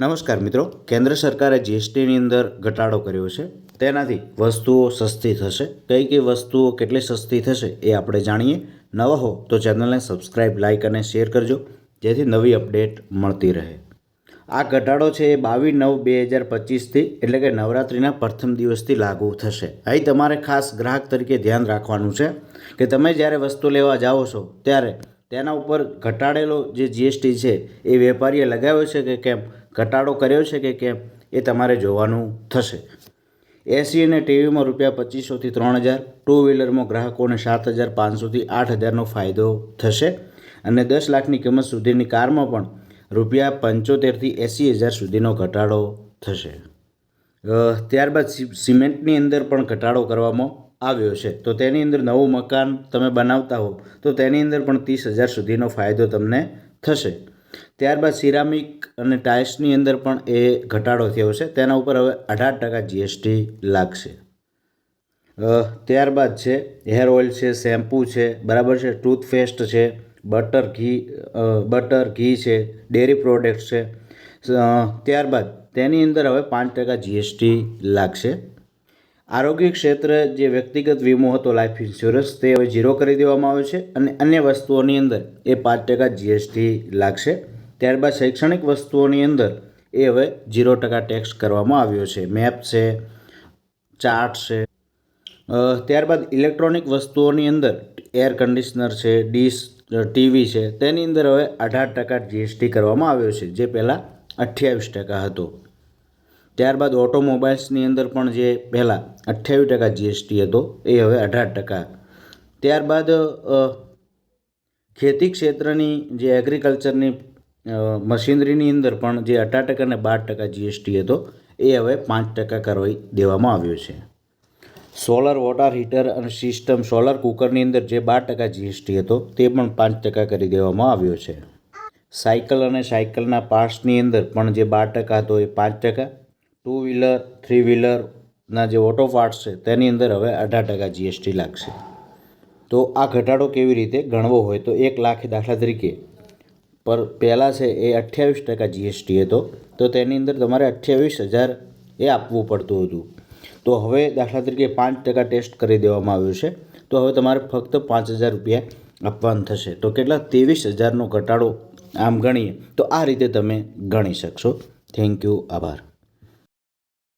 નમસ્કાર મિત્રો, કેન્દ્ર સરકારે જીએસટીની અંદર ઘટાડો કર્યો છે. તેનાથી વસ્તુઓ સસ્તી થશે. કઈ કઈ વસ્તુઓ કેટલી સસ્તી થશે એ આપણે જાણીએ. નવા હો તો ચેનલને સબસ્ક્રાઈબ લાઇક અને શેર કરજો, જેથી નવી અપડેટ મળતી રહે. આ ઘટાડો છે એ બાવીસ નવ બે હજાર પચીસથી, એટલે કે નવરાત્રિના પ્રથમ દિવસથી લાગુ થશે. અહીં તમારે ખાસ ગ્રાહક તરીકે ધ્યાન રાખવાનું છે કે તમે જ્યારે વસ્તુ લેવા જાઓ છો, ત્યારે તેના ઉપર ઘટાડેલો જે જીએસટી છે, એ વેપારીએ લગાવ્યો છે કે કેમ? ઘટાડો કર્યો છે કે કેમ? એ તમારે જોવાનું થશે. એસી અને ટીવીમાં રૂપિયા પચીસોથી ત્રણ હજાર ટુ વ્હીલરમાં ગ્રાહકોને સાત હજાર પાંચસોથી આઠ હજારનો ફાયદો થશે. અને દસ લાખની કિંમત સુધીની કારમાં પણ રૂપિયા પંચોતેરથી એંસી હજાર સુધીનો ઘટાડો થશે. ત્યારબાદ સિમેન્ટની અંદર પણ ઘટાડો કરવામાં આવ્યો છે. તો તેની અંદર નવું મકાન તમે બનાવતા હો, તો તેની અંદર પણ ત્રીસ હજાર સુધીનો ફાયદો તમને થશે. ત્યારબાદ સિરામિક અને ટાઇલ્સની અંદર પણ એ ઘટાડો થયો છે. તેના ઉપર હવે અઢાર ટકા જીએસટી લાગશે. ત્યારબાદ છે, હેર ઓઇલ છે, શેમ્પૂ છે, બરાબર છે, ટૂથપેસ્ટ છે, બટર ઘી બટર ઘી છે, ડેરી પ્રોડક્ટ છે. ત્યારબાદ તેની અંદર હવે પાંચ ટકા જીએસટી લાગશે. આરોગ્ય ક્ષેત્ર જે વ્યક્તિગત વીમો હતો લાઈફ ઇન્સ્યોરન્સ તે હવે ઝીરો કરી દેવામાં આવ્યો છે અને અન્ય વસ્તુઓની અંદર એ પાંચ ટકા જીએસટી લાગશે. ત્યારબાદ શૈક્ષણિક વસ્તુઓની અંદર એ હવે ઝીરો ટકા ટેક્સ કરવામાં આવ્યો છે. મેપ છે ચાર્ટ છે. ત્યારબાદ ઇલેક્ટ્રોનિક વસ્તુઓની અંદર એર કન્ડિશનર છે ડીશ ટીવી છે. તેની અંદર હવે અઢાર ટકા જીએસટી કરવામાં આવ્યો છે, જે પહેલાં અઠ્યાવીસ ટકા હતો. ત્યારબાદ ઓટોમોબાઈલ્સની અંદર પણ જે પહેલાં અઠ્યાવીસ ટકા જીએસટી હતો, એ હવે અઢાર ટકા. ત્યારબાદ ખેતી ક્ષેત્રની જે એગ્રીકલ્ચરની મશીનરીની અંદર પણ જે અઢાર ટકા અને બાર ટકા જીએસટી હતો, એ હવે પાંચ ટકા કરવી દેવામાં આવ્યો છે. સોલર વોટર હીટર અને સિસ્ટમ સોલર કુકરની અંદર જે બાર ટકા જીએસટી હતો, તે પણ પાંચ ટકા કરી દેવામાં આવ્યો છે. સાયકલ અને સાયકલના પાર્ટ્સની અંદર પણ જે બાર ટકા હતો, એ પાંચ ટકા. ટુ વ્હીલર થ્રી વ્હીલરના જે ઓટો પાર્ટ્સ છે, તેની અંદર હવે અઢાર ટકા જીએસટી લાગશે. તો આ ઘટાડો કેવી રીતે ગણવો હોય? તો એક લાખ દાખલા તરીકે. પર પહેલાં છે એ અઠ્યાવીસ ટકા જીએસટી હતો. તો તેની અંદર તમારે અઠ્યાવીસ હજાર એ આપવું પડતું હતું. તો હવે દાખલા તરીકે પાંચ ટકા ટેસ્ટ કરી દેવામાં આવ્યું છે. તો હવે તમારે ફક્ત પાંચ હજાર રૂપિયા આપવાનું થશે. તો કેટલા? ત્રેવીસ હજારનો ઘટાડો આમ ગણીએ. તો આ રીતે તમે ગણી શકશો. થેન્ક યુ આભાર.